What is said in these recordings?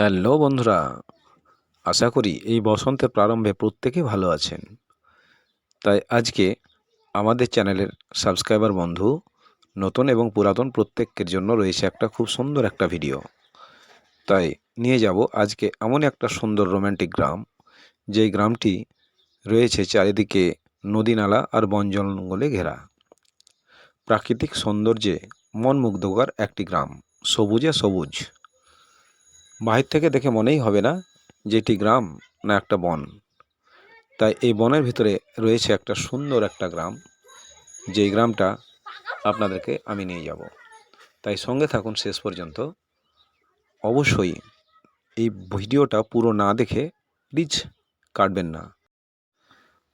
Hello বন্ধুরা, আশা করি এই বসন্তের প্রারম্ভে প্রত্যেকে ভালো আছেন। তাই আজকে আমাদের চ্যানেলের সাবস্ক্রাইবার বন্ধু, নতুন এবং পুরাতন প্রত্যেকের জন্য রয়েছে একটা খুব সুন্দর একটা ভিডিও। তাই নিয়ে যাব আজকে এমন একটা সুন্দর রোম্যান্টিক গ্রাম, যেই গ্রামটি রয়েছে চারিদিকে নদী নালা আর বন জঙ্গলে ঘেরা। প্রাকৃতিক সৌন্দর্যে মন মুগ্ধকর একটি গ্রাম, সবুজে সবুজ। বাহির থেকে দেখে মনেই হবে না যে এটি গ্রাম না একটা বন। তাই এই বনের ভিতরে রয়েছে একটা সুন্দর একটা গ্রাম। যেই গ্রামটা আপনাদেরকে আমি নিয়ে যাব। তাই সঙ্গে থাকুন শেষ পর্যন্ত। অবশ্যই এই ভিডিওটা পুরো না দেখে প্লিজ কাটবেন না।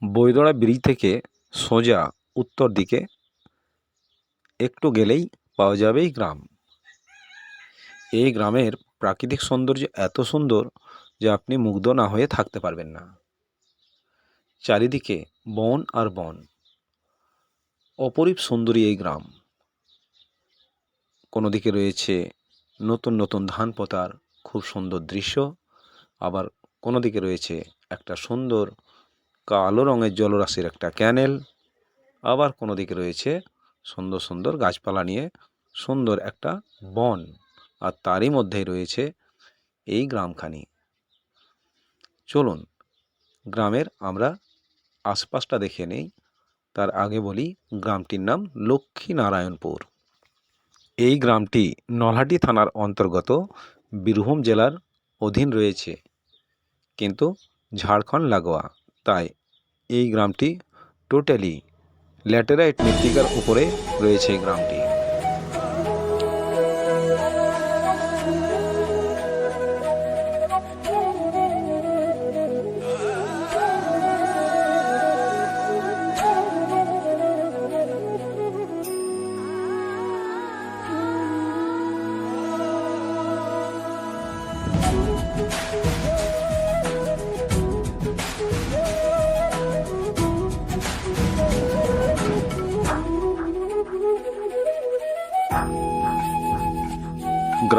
বৈদড়া ব্রিজ থেকে সোজা উত্তর দিকে একটু গেলেই পাওয়া যাবে এই গ্রাম। এই গ্রামের প্রাকৃতিক সৌন্দর্য এত সুন্দর যে আপনি মুগ্ধ না হয়ে থাকতে পারবেন না। চারিদিকে বন আর বন। অপরূপ সুন্দরী এই গ্রাম। কোনো দিকে রয়েছে নতুন নতুন ধান পোতার খুব সুন্দর দৃশ্য, আবার কোনো দিকে রয়েছে একটা সুন্দর কালো রঙের জলরাশির একটা ক্যানেল, আবার কোনো দিকে রয়েছে সুন্দর সুন্দর গাছপালা নিয়ে সুন্দর একটা বন। আর তারই মধ্যেই রয়েছে এই গ্রামখানি। চলুন, গ্রামের আমরা আশপাশটা দেখে নেই। তার আগে বলি, গ্রামটির নাম লক্ষ্মীনারায়ণপুর। এই গ্রামটি নলহাটি থানার অন্তর্গত বীরভূম জেলার অধীন রয়েছে। কিন্তু ঝাড়খণ্ড লাগোয়া, তাই এই গ্রামটি টোটালি ল্যাটেরাইট মৃত্তিকার উপরে রয়েছে এই গ্রামটি।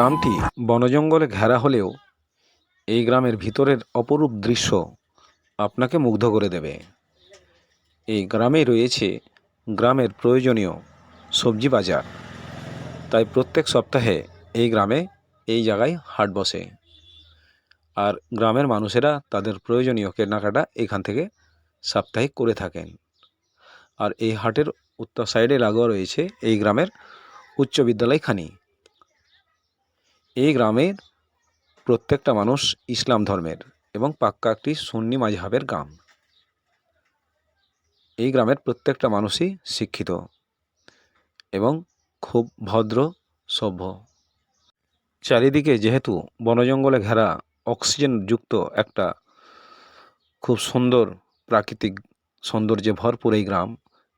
গ্রামটি বনজঙ্গলে ঘেরা হলেও এই গ্রামের ভিতরের অপরূপ দৃশ্য আপনাকে মুগ্ধ করে দেবে। এই গ্রামে রয়েছে গ্রামের প্রয়োজনীয় সবজি বাজার। তাই প্রত্যেক সপ্তাহে এই গ্রামে এই জায়গায় হাট বসে। আর গ্রামের মানুষেরা তাদের প্রয়োজনীয় কেনাকাটা এখান থেকে সাপ্তাহিক করে থাকেন। আর এই হাটের উত্তর সাইডে লাগোয়া রয়েছে এই গ্রামের উচ্চ বিদ্যালয়খানি। এই গ্রামের প্রত্যেকটা মানুষ ইসলাম ধর্মের এবং পাক্কা একটি সুন্নি মাঝহাবের গ্রাম। এই গ্রামের প্রত্যেকটা মানুষই শিক্ষিত এবং খুব ভদ্র, সভ্য। চারিদিকে যেহেতু বনজঙ্গলে ঘেরা অক্সিজেনযুক্ত একটা খুব সুন্দর প্রাকৃতিক সৌন্দর্যে ভরপুর এই গ্রাম,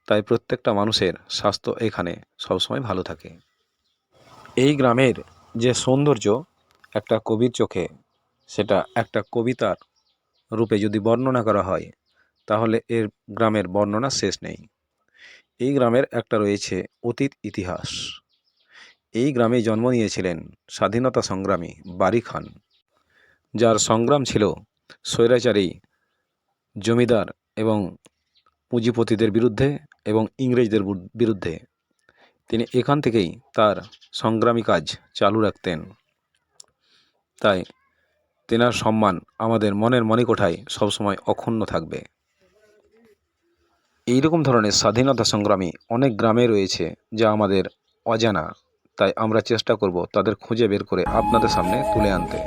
তাই প্রত্যেকটা মানুষের স্বাস্থ্য এখানে সবসময় ভালো থাকে। এই গ্রামের যে সৌন্দর্য একটা কবির চোখে, সেটা একটা কবিতার রূপে যদি বর্ণনা করা হয়, তাহলে এর গ্রামের বর্ণনা শেষ নেই। এই গ্রামের একটা রয়েছে অতীত ইতিহাস। এই গ্রামে জন্ম নিয়েছিলেন স্বাধীনতা সংগ্রামী বারি খান, যার সংগ্রাম ছিল স্বৈরাচারী, জমিদার এবং পুঁজিপতিদের বিরুদ্ধে এবং ইংরেজদের বিরুদ্ধে। তিনি এখান থেকেই তার সংগ্রামী কাজ চালু রাখতেন। তাই তেনার সম্মান আমাদের মনের মণিকোঠায় সবসময় অক্ষুণ্ণ থাকবে। এইরকম ধরনের স্বাধীনতা সংগ্রামী অনেক গ্রামে রয়েছে যা আমাদের অজানা, তাই আমরা চেষ্টা করব তাদের খুঁজে বের করে আপনাদের সামনে তুলে আনতে।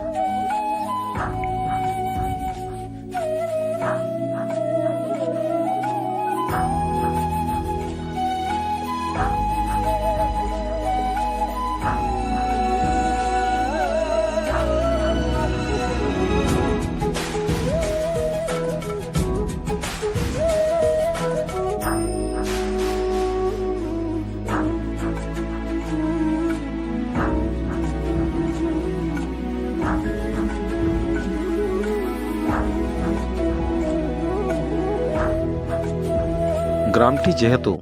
গ্রামটি যেহেতু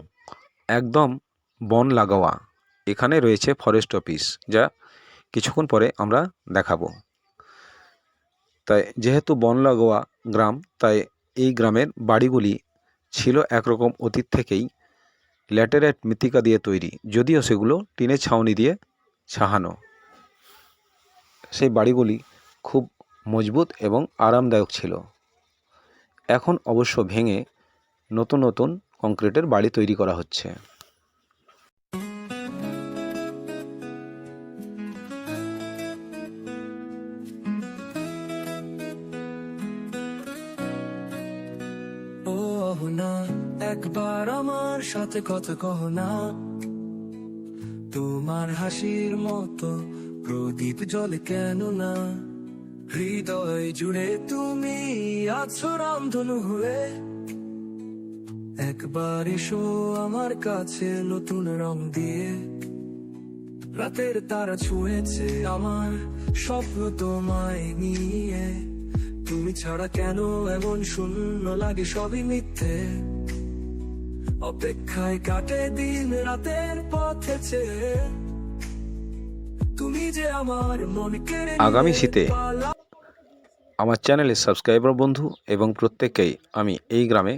একদম বন লাগোয়া, এখানে রয়েছে ফরেস্ট অফিস যা কিছুক্ষণ পরে আমরা দেখাবো। তাই যেহেতু বন লাগোয়া গ্রাম, তাই এই গ্রামের বাড়িগুলি ছিল একরকম অতীত থেকেই ল্যাটেরাইট মৃত্তিকা দিয়ে তৈরি, যদিও সেগুলো টিনের ছাউনি দিয়ে ছাহানো। সেই বাড়িগুলি খুব মজবুত এবং আরামদায়ক ছিল। এখন অবশ্য ভেঙে নতুন নতুন কংক্রিটের বাড়ি তৈরি করা হচ্ছে। একবার আমার সাথে কথা কহ না। তোমার হাসির মতো প্রদীপ জলে কেন না? হৃদয় জুড়ে তুমি আছো রামধনু হয়ে। একবার এসো আমার কাছে নতুন রং দিয়ে। রাতের তারা ছুঁয়েছে আমার স্বপ্ন তোমায় নিয়ে। তুমি ছাড়া কেন এমন শূন্য লাগে সবই মিথ্যে। অপেক্ষায় কাটে দিন রাতের পথে তুমি যে আমার মন কেড়ে আগামী শীতে আমার চ্যানেলের সাবস্ক্রাইবার বন্ধু এবং প্রত্যেককেই আমি এই গ্রামে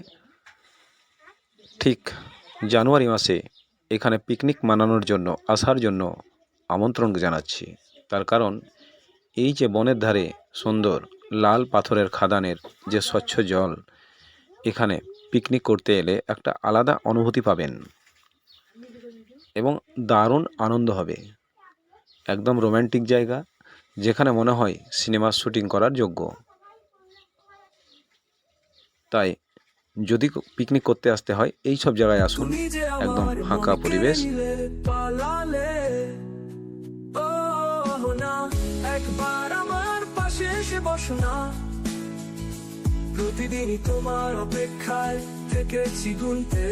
ঠিক জানুয়ারি মাসে এখানে পিকনিক মানানোর জন্য, আসার জন্য আমন্ত্রণ জানাচ্ছি। তার কারণ, এই যে বনের ধারে সুন্দর লাল পাথরের খাদানের যে স্বচ্ছ জল, এখানে পিকনিক করতে এলে একটা আলাদা অনুভূতি পাবেন। এবং দারুণ আনন্দ হবে। একদম রোম্যান্টিক জায়গা, যেখানে মনে হয় সিনেমার শুটিং করার যোগ্য। তাই যদি পিকনিক করতে আসতে হয় এই সব জায়গায় আসুন। একদম ফাঁকা পরিবেশ। একবার আমার পাশে এসে বসো না। প্রতিদিনই তোমার অপেক্ষায় থেকেছি গুনতে।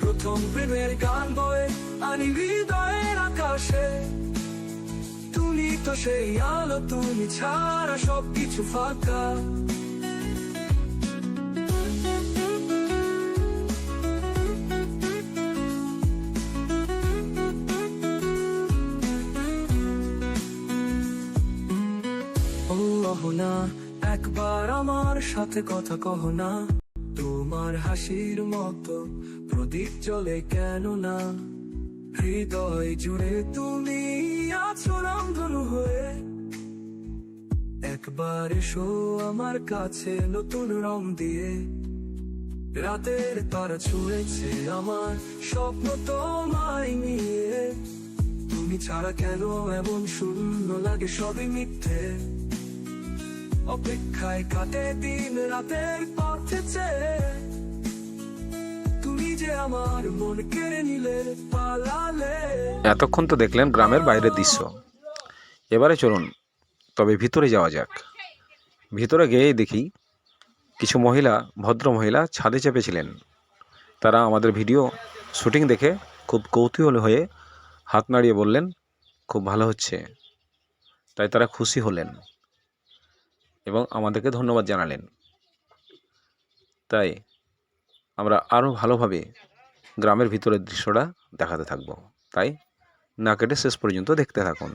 প্রথম প্রেমের গান বয়ে আনি হৃদয়ের আকাশে। তুমি তো সেই আলো তুমি ছাড়া সবকিছু ফাঁকা। একবার আমার সাথে কথা কহ না। তোমার হাসির মতো প্রদীপ জ্বলে কেন না? হৃদয় জুড়ে তুমি আছো রামধনু হয়ে। একবার এসো আমার কাছে নতুন রং দিয়ে। রাতের তারা ছুঁড়েছে আমার স্বপ্ন তোমায় নিয়ে। তুমি ছাড়া কেন এমন শূন্য লাগে সবই মিথ্যে। অপেক্ষায় কাটে দিন রাতের এতক্ষণ তো দেখলেন গ্রামের বাইরের দৃশ্য। এবারে চলুন, তবে ভিতরে যাওয়া যাক। ভিতরে গিয়েই দেখি কিছু মহিলা, ভদ্র মহিলা ছাদে চেপেছিলেন। তারা আমাদের ভিডিও শুটিং দেখে খুব কৌতূহল হয়ে হাত নাড়িয়ে বললেন, খুব ভালো হচ্ছে। তাই তারা খুশি হলেন। এবং আমাদেরকে ধন্যবাদ জানালেন। তাই আমরা আরও ভালোভাবে গ্রামের ভিতরের দৃশ্যটা দেখাতে থাকব। তাই না কেটে শেষ পর্যন্ত দেখতে থাকুন।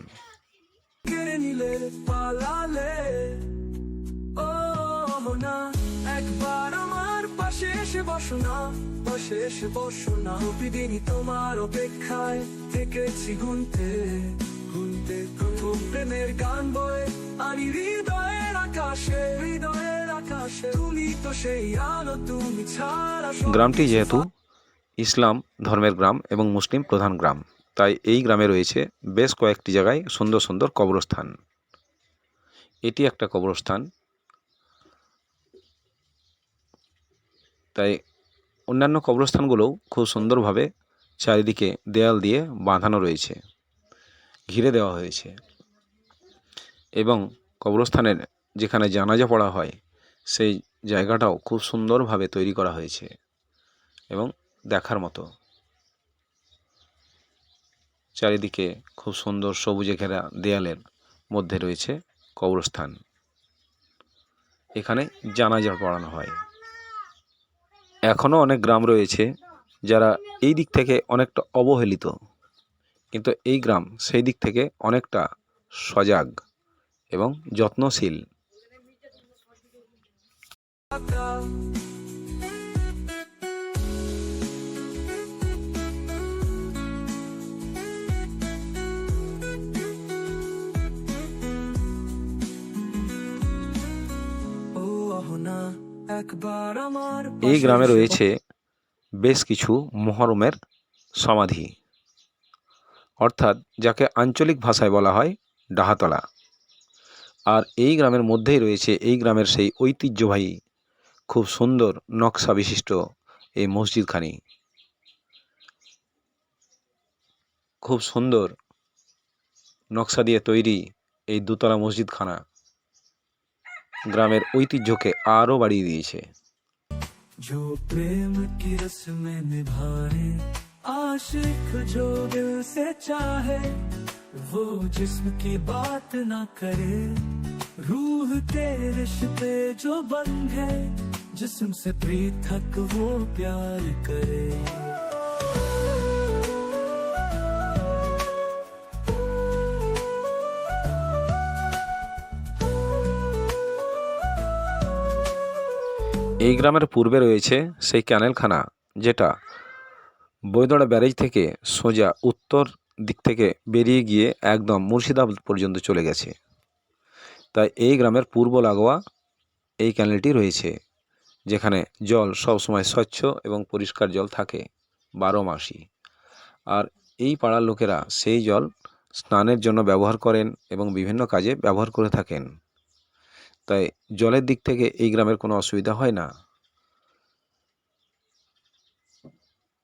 বসো বসো না। প্রতিদিনই তোমার অপেক্ষায় থেকেছি গুনতে। গান বয়ে হৃদয়ের আকাশে হৃদয়ের আকাশে। তুমি তো সেই আলো, তুমি ছাড়া গ্রামটি যেহেতু ইসলাম ধর্মের গ্রাম এবং মুসলিম প্রধান গ্রাম, তাই এই গ্রামে রয়েছে বেশ কয়েকটি জায়গায় সুন্দর সুন্দর কবরস্থান। এটি একটা কবরস্থান। তাই অন্যান্য কবরস্থানগুলোও খুব সুন্দরভাবে চারিদিকে দেয়াল দিয়ে বাঁধানো রয়েছে। ঘিরে দেওয়া হয়েছে। এবং কবরস্থানের যেখানে জানাজা পড়া হয়, সেই জায়গাটাও খুব সুন্দরভাবে তৈরি করা হয়েছে এবং দেখার মতো। চারিদিকে খুব সুন্দর সবুজে ঘেরা দেয়ালের মধ্যে রয়েছে কবরস্থান। এখানে জানাজা পড়ানো হয়। এখনও অনেক গ্রাম রয়েছে যারা এই দিক থেকে অনেকটা অবহেলিত। কিন্তু এই গ্রাম সেই দিক থেকে অনেকটা সজাগ এবং যত্নশীল। এই গ্রামে রয়েছে বেশ কিছু মহরমের সমাধি। অর্থাৎ যাকে আঞ্চলিক ভাষায় বলা হয় ডাহাতলা আর এই গ্রামের মধ্যেই রয়েছে এই গ্রামের সেই ঐতিহ্যবাহী খুব সুন্দর নকশা বিশিষ্ট এই মসজিদখানি খুব সুন্দর নকশা দিয়ে তৈরি এই দুতলা মসজিদখানা গ্রামের ঐতিহ্যকে আরও বাড়িয়ে দিয়েছে जो प्रेम की रस में निभाए आशिक जो दिल से चाहे वो जिस्म की बात ना करे रूह के रिश्ते जो बंधे जिस्म से पृथक वो प्यार करे এই গ্রামের পূর্বে রয়েছে সেই ক্যানেলখানা যেটা বৈদড়া ব্যারেজ থেকে সোজা উত্তর দিক থেকে বেরিয়ে গিয়ে একদম মুর্শিদাবাদ পর্যন্ত চলে গেছে। তাই এই গ্রামের পূর্ব লাগোয়া এই ক্যানেলটি রয়েছে, যেখানে জল সবসময় স্বচ্ছ এবং পরিষ্কার জল থাকে বারো মাসই। আর এই পাড়ার লোকেরা সেই জল স্নানের জন্য ব্যবহার করেন এবং বিভিন্ন কাজে ব্যবহার করে থাকেন। তাই জলের দিক থেকে এই গ্রামের কোনো অসুবিধা হয় না।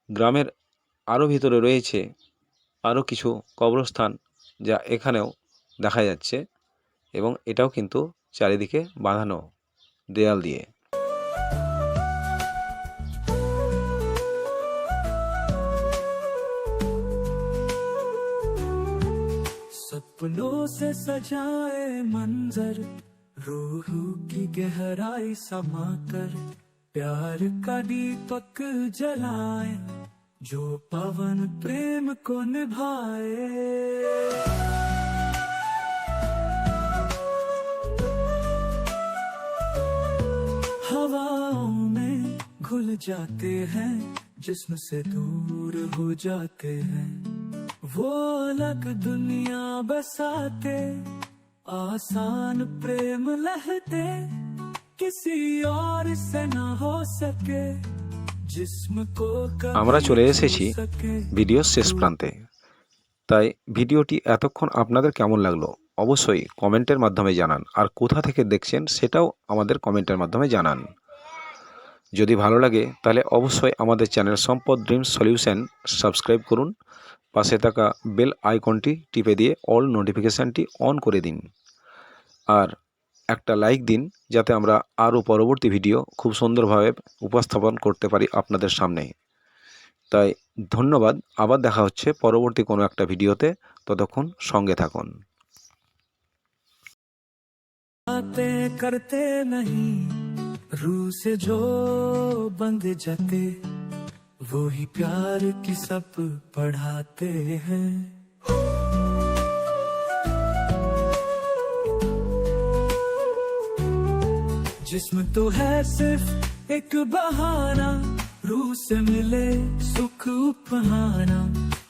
গ্রামের আরও ভিতরে রয়েছে আরও কিছু কবরস্থান যা এখানেও দেখা যাচ্ছে এবং এটাও কিন্তু চারিদিকে বাঁধানো দেয়াল দিয়ে सपनों से सजाए मंजर रूह की गहराई समाकर प्यार का दीपक जलाए जो पवन प्रेम को निभाए। हवाओं में घुल जाते हैं, जिसम से दूर हो जाते हैं। वो अलग दुनिया बसाते, आसान प्रेम लहते। किसी और से ना हो सके আমরা চলে এসেছি ভিডিও শেষ প্রান্তে। তাই ভিডিওটি এতক্ষণ আপনাদের কেমন লাগল অবশ্যই কমেন্টের মাধ্যমে জানান। আর কোথা থেকে দেখছেন সেটাও আমাদের কমেন্টের মাধ্যমে জানান। যদি ভালো লাগে তাহলে অবশ্যই আমাদের চ্যানেল সম্পদ ড্রিম সলিউশন সাবস্ক্রাইব করুন। পাশে থাকা বেল আইকনটি টিপে দিয়ে অল নোটিফিকেশানটি অন করে দিন। আর একটা লাইক দিন যাতে আমরা আরও পরবর্তী ভিডিও খুব সুন্দরভাবে উপস্থাপন করতে পারি আপনাদের সামনে তাই ধন্যবাদ আবার দেখা হচ্ছে পরবর্তী কোনো একটা ভিডিওতে ততক্ষণ সঙ্গে থাকুন बातें करते नहीं रूह से जो बंध जाते वो ही प्यार की सब पढ़ाते हैं जिस्म तो है सिर्फ़ एक बहाना, रूह से मिले सुख उपहाना,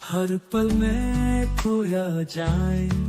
हर पल में खोया जाए।